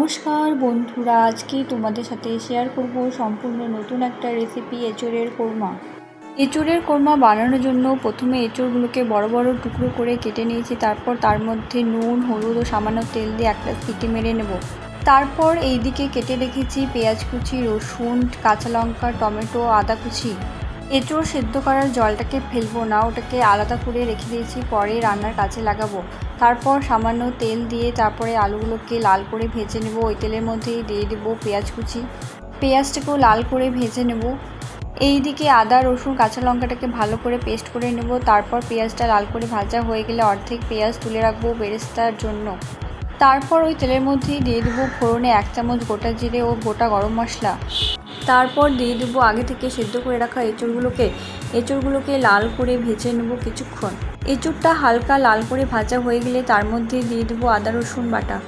নমস্কার বন্ধুরা, আজকে তোমাদের সাথে শেয়ার করব সম্পূর্ণ নতুন একটা রেসিপি এঁচড়ের কোরমা। এঁচড়ের কোরমা বানানোর জন্য প্রথমে এঁচড়গুলোকে বড় বড় টুকরো করে কেটে নিয়েছি, তারপর তার মধ্যে নুন, হলুদ ও সামান্য তেল দিয়ে একটা সিটি মেরে নেব। তারপর এই দিকে কেটে রেখেছি পেঁয়াজ কুচি, রসুন, কাঁচা লঙ্কা, টমেটো, আদা কুচি। এঁচড় সেদ্ধ করার জলটাকে ফেলব না, ওটাকে আলাদা করে রেখে দিয়েছি, পরে রান্নার কাজে লাগাবো। তারপর সামান্য তেল দিয়ে তারপরে আলুগুলোকে লাল করে ভেজে নেব। ওই তেলের মধ্যেই দিয়ে দেবো পেঁয়াজ কুচি। পেঁয়াজটাকেও লাল করে ভেজে নেব। এই দিকে আদা, রসুন, কাঁচা লঙ্কাটাকে ভালো করে পেস্ট করে নেব। তারপর পেঁয়াজটা লাল করে ভাজা হয়ে গেলে অর্ধেক পেঁয়াজ তুলে রাখব বেরেস্তার জন্য। তারপর ওই তেলের মধ্যেই দিয়ে দেবো ফোড়নে এক চামচ গোটা জিরে ও গোটা গরম মশলা। তারপর দিয়ে দেবো আগে থেকে সেদ্ধ করে রাখা এঁচড়গুলোকে এঁচড়গুলোকে লাল করে ভেজে নেব কিছুক্ষণ। এঁচড়টা হালকা লাল করে ভাজা হয়ে গেলে তার মধ্যে দিয়ে দেবো আদা, রসুন বাটা।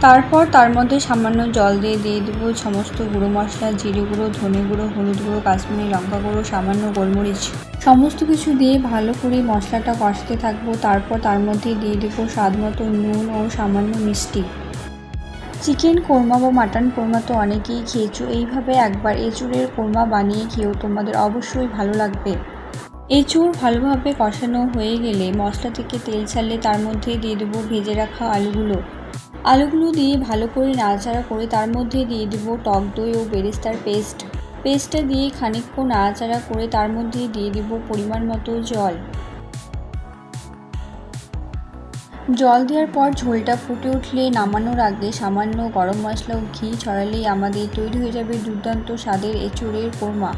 তারপর তার মধ্যে সামান্য জল দিয়ে দিয়ে দেবো সমস্ত গুঁড়ো মশলা, জিরে গুঁড়ো, ধনে গুঁড়ো, হলুদ গুঁড়ো, কাশ্মীরি লঙ্কা গুঁড়ো, সামান্য গোলমরিচ। সমস্ত কিছু দিয়ে ভালো করে মশলাটা কষতে থাকব। তারপর তার মধ্যে দিয়ে দেবো স্বাদ মতো নুন ও সামান্য মিষ্টি। চিকেন কোরমা বা মাটন কোরমা তো অনেকেই খেয়েছো। এইভাবে একবার এঁচুড়ের কোরমা বানিয়ে খেয়েও তোমাদের অবশ্যই ভালো লাগবে। এঁচুড় ভালোভাবে কষানো হয়ে গেলে মশলা থেকে তেল ছাড়লে তার মধ্যে দিয়ে দেবো ভেজে রাখা আলুগুলো। আলুগুলো দিয়ে ভালো করে নাড়াচাড়া করে তার মধ্যে দিয়ে দেবো টক দই ও বেরেস্তার পেস্ট। পেস্টটা দিয়ে খানিকক্ষণ নাড়াচাড়া করে তার মধ্যে দিয়ে দেবো পরিমাণ মতো জল। জল দেওয়ার পর ঝোলটা ফুটে উঠলে নামানোর আগে সামান্য গরম মশলা ও ঘি ছড়ালেই আমাদের তৈরি হয়ে যাবে দুর্দান্ত স্বাদের এঁচুড়ের কোরমা।